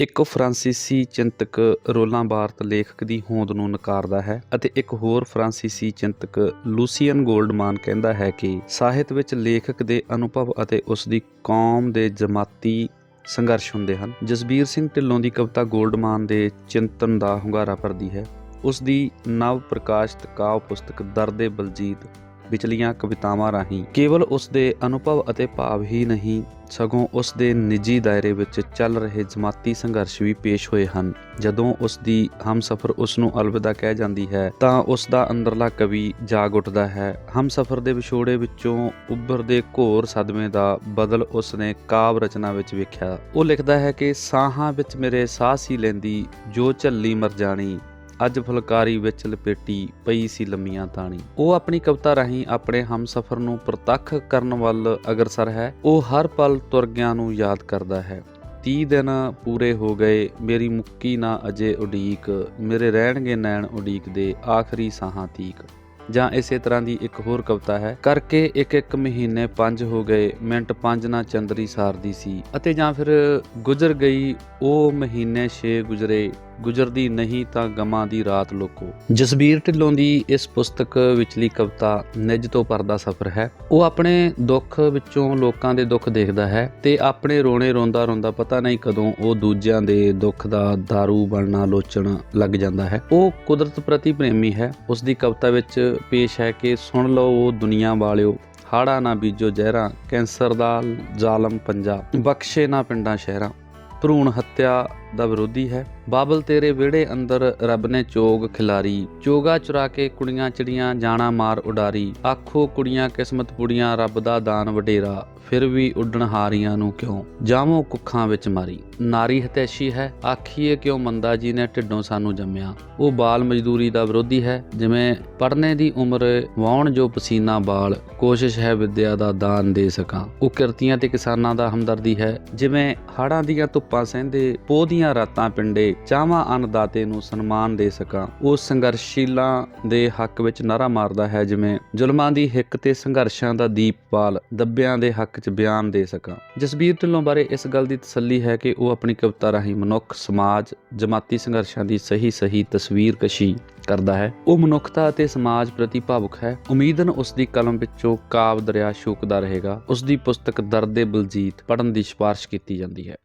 ਇੱਕ ਫਰਾਂਸੀਸੀ ਚਿੰਤਕ ਰੋਲਾਂ ਬਾਰਤ ਲੇਖਕ ਦੀ ਹੋਂਦ ਨੂੰ ਨਕਾਰਦਾ ਹੈ ਅਤੇ ਇੱਕ ਹੋਰ ਫਰਾਂਸੀਸੀ ਚਿੰਤਕ ਲੂਸੀਅਨ ਗੋਲਡਮਾਨ ਕਹਿੰਦਾ ਹੈ ਕਿ ਸਾਹਿਤ ਵਿੱਚ ਲੇਖਕ ਦੇ ਅਨੁਭਵ ਅਤੇ ਉਸ ਦੀ ਕੌਮ ਦੇ ਜਮਾਤੀ ਸੰਘਰਸ਼ ਹੁੰਦੇ ਹਨ। ਜਸਬੀਰ ਸਿੰਘ ਢਿੱਲੋਂ ਦੀ ਕਵਿਤਾ ਗੋਲਡਮਾਨ ਦੇ ਚਿੰਤਨ ਦਾ ਹੁੰਗਾਰਾ ਭਰਦੀ ਹੈ। ਉਸ ਦੀ ਨਵ ਪ੍ਰਕਾਸ਼ਿਤ ਕਾਵ ਪੁਸਤਕ ਦਰਦੇ ਬਲਜੀਤ ਵਿਚਲੀਆਂ ਕਵਿਤਾਵਾਂ ਰਾਹੀਂ। ਕੇਵਲ ਉਸ ਦੇ ਅਨੁਭਵ ਅਤੇ ਭਾਵ ਹੀ ਨਹੀਂ, ਸਗੋਂ ਉਸ ਦੇ ਨਿੱਜੀ ਦਾਇਰੇ ਵਿੱਚ ਚੱਲ ਰਹੇ ਜਮਾਤੀ ਸੰਘਰਸ਼ ਵੀ ਪੇਸ਼ ਹੋਏ ਹਨ। ਜਦੋਂ ਉਸ ਦੀ ਹਮਸਫਰ ਉਸ ਨੂੰ ਅਲਵਿਦਾ ਕਹਿ ਜਾਂਦੀ ਹੈ, ਤਾਂ ਉਸ ਦਾ ਅੰਦਰਲਾ ਕਵੀ ਜਾਗ ਉੱਠਦਾ ਹੈ। ਹਮਸਫਰ ਦੇ ਵਿਛੋੜੇ ਵਿੱਚੋਂ ਉੱਭਰਦੇ ਘੋਰ ਸਦਮੇ ਦਾ ਬਦਲ ਉਸ ਨੇ ਕਾਵ ਰਚਨਾ ਵਿੱਚ ਵੇਖਿਆ। ਉਹ ਲਿਖਦਾ ਹੈ ਕਿ ਸਾਹਾਂ ਵਿੱਚ ਮੇਰੇ ਸਾਹ ਸੀ ਲੈਂਦੀ, ਜੋ ਝੱਲੀ ਮਰ ਜਾਣੀ। ਅੱਜ ਫੁਲਕਾਰੀ ਵਿੱਚ ਲਪੇਟੀ ਪਈ ਸੀ ਲੰਮੀਆਂ ਤਾਣੀ। ਉਹ ਆਪਣੀ ਕਵਿਤਾ ਰਾਹੀਂ ਆਪਣੇ ਹਮਸਫਰ ਨੂੰ ਪ੍ਰਤੱਖ ਕਰਨ ਵੱਲ ਅਗਰਸਰ ਹੈ। ਉਹ ਹਰ ਪਲ ਤੁਰਗਿਆਂ ਨੂੰ ਯਾਦ ਕਰਦਾ ਹੈ। 30 ਦਿਨ ਪੂਰੇ ਹੋ ਗਏ, ਮੇਰੀ ਮੁੱਕੀ ਨਾ ਅਜੇ ਉਡੀਕ, ਮੇਰੇ ਰਹਿਣਗੇ ਨੈਣ ਉਡੀਕ ਦੇ ਆਖਰੀ ਸਾਹਾਂ ਤੀਕ। ਜਾਂ ਇਸੇ ਤਰ੍ਹਾਂ ਦੀ ਇੱਕ ਹੋਰ ਕਵਿਤਾ ਹੈ, ਕਰਕੇ ਇੱਕ ਇੱਕ ਮਹੀਨੇ ਪੰਜ ਹੋ ਗਏ, ਮਿੰਟ ਪੰਜ ਨਾ ਚੰਦਰੀ ਸਾਰਦੀ ਸੀ, ਅਤੇ ਜਾਂ ਫਿਰ ਗੁਜ਼ਰ ਗਈ, ਉਹ ਮਹੀਨੇ 6 ਗੁਜ਼ਰੇ ਗੁਜ਼ਰਦੀ ਨਹੀਂ ਤਾਂ ਗਮਾਂ ਦੀ ਰਾਤ ਲੋਕੋ। ਜਸਬੀਰ ਢਿੱਲੋਂ ਦੀ ਇਸ ਪੁਸਤਕ ਵਿਚਲੀ ਕਵਿਤਾ ਨਿੱਜ ਤੋਂ ਪਰਦਾ ਸਫ਼ਰ ਹੈ। ਉਹ ਆਪਣੇ ਦੁੱਖ ਵਿੱਚੋਂ ਲੋਕਾਂ ਦੇ ਦੁੱਖ ਦੇਖਦਾ ਹੈ ਤੇ ਆਪਣੇ ਰੋਣੇ ਰੋਂਦਾ ਰੋਂਦਾ ਪਤਾ ਨਹੀਂ ਕਦੋਂ ਉਹ ਦੂਜਿਆਂ ਦੇ ਦੁੱਖ ਦਾ दारू ਬਣਨਾ ਲੋਚਣ ਲੱਗ ਜਾਂਦਾ ਹੈ। ਉਹ ਕੁਦਰਤ ਪ੍ਰਤੀ ਪ੍ਰੇਮੀ ਹੈ। ਉਸ ਦੀ ਕਵਿਤਾ ਵਿੱਚ ਪੇਸ਼ ਹੈ ਕਿ ਸੁਣ ਲਓ ਉਹ ਦੁਨੀਆ ਵਾਲਿਓ, ਹਾੜਾ ਨਾ ਬੀਜੋ ਜ਼ਹਿਰਾਂ, ਕੈਂਸਰ ਦਾ ਜ਼ਾਲਮ ਪੰਜਾ ਬਖਸ਼ੇ ਨਾ ਪਿੰਡਾਂ ਸ਼ਹਿਰਾਂ, ਭਰੂਣ ਹੱਤਿਆ ਦਾ ਵਿਰੋਧੀ ਹੈ। ਬਾਬਲ, ਤੇਰੇ ਵਿਹੜੇ ਅੰਦਰ ਰੱਬ ਨੇ ਚੋਗ ਖਿਲਾਰੀ। ਚੋਗਾ ਚੁਰਾ ਕੇ ਕੁੜੀਆਂ ਚਿੜੀਆਂ, ਜਾਣਾ ਮਾਰ ਉਡਾਰੀ। ਆਖੋ, ਕੁੜੀਆਂ ਕਿਸਮਤ ਪੁੜੀਆਂ, ਰੱਬ ਦਾ ਦਾਨ ਵਡੇਰਾ। ਫਿਰ ਵੀ ਉੱਡਣ ਹਾਰੀਆਂ ਨੂੰ ਕਿਉਂ? ਜਾਵੋ ਕੁੱਖਾਂ ਵਿੱਚ ਮਾਰੀ। ਨਾਰੀ ਹਤੈਸ਼ੀ ਹੈ। ਆਖੀਏ ਕਿਉਂ ਮੰਦਾ ਜੀ ਨੇ ਢਿੱਡੋਂ ਸਾਨੂੰ ਜੰਮਿਆ? ਉਹ ਬਾਲ ਮਜ਼ਦੂਰੀ ਦਾ ਵਿਰੋਧੀ ਹੈ। ਜਿਵੇਂ ਪੜਨੇ ਦੀ ਉਮਰ ਵਾਉਣ ਜੋ ਪਸੀਨਾ ਬਾਲ, ਕੋਸ਼ਿਸ਼ ਹੈ ਵਿਦਿਆ ਦਾ ਦਾਨ ਦੇ ਸਕਾਂ। ਉਹ ਕਿਰਤੀਆਂ ਤੇ ਕਿਸਾਨਾਂ ਦਾ ਹਮਦਰਦੀ ਹੈ। ਜਿਵੇਂ ਹੜਾਂ ਦੀਆਂ ਧੁੱਪਾਂ ਸਹਿੰਦੇ, ਪੋਹ ਦੀਆਂ ਰਾਤਾਂ ਪਿੰਡੇ ਚਾਹਾਂ ਅੰਨਦਾਤੇ ਨੂੰ ਸਨਮਾਨ ਦੇ ਸਕਾਂ। ਉਹ ਸੰਘਰਸ਼ੀਲਾਂ ਦੇ ਹੱਕ ਵਿੱਚ ਨਾਰਾ ਮਾਰਦਾ ਹੈ, ਜਿਵੇਂ ਜ਼ੁਲਮਾਂ ਦੀ ਹਿੱਕ ਤੇ ਸੰਘਰਸ਼ਾਂ ਦਾ ਦੀਪਪਾਲ ਦੱਬਿਆਂ ਦੇ ਹੱਕ 'ਚ ਬਿਆਨ ਦੇ ਸਕਾਂ। ਜਸਬੀਰ ਢਿੱਲੋਂ ਬਾਰੇ ਇਸ ਗੱਲ ਦੀ ਤਸੱਲੀ ਹੈ ਕਿ ਉਹ ਆਪਣੀ ਕਵਿਤਾ ਰਾਹੀਂ ਮਨੁੱਖ, ਸਮਾਜ, ਜਮਾਤੀ ਸੰਘਰਸ਼ਾਂ ਦੀ ਸਹੀ ਸਹੀ ਤਸਵੀਰ ਕਸ਼ੀ ਕਰਦਾ ਹੈ। ਉਹ ਮਨੁੱਖਤਾ ਅਤੇ ਸਮਾਜ ਪ੍ਰਤੀ ਭਾਵੁਕ ਹੈ। ਉਮੀਦਨ ਉਸ ਦੀ ਕਲਮ ਵਿੱਚੋਂ ਕਾਵ ਦਰਿਆ ਸ਼ੂਕਦਾ ਰਹੇਗਾ। ਉਸ ਦੀ ਪੁਸਤਕ ਦਰਦੇ ਬਲਜੀਤ ਪੜ੍ਹਨ ਦੀ ਸਿਫਾਰਿਸ਼ ਕੀਤੀ ਜਾਂਦੀ ਹੈ।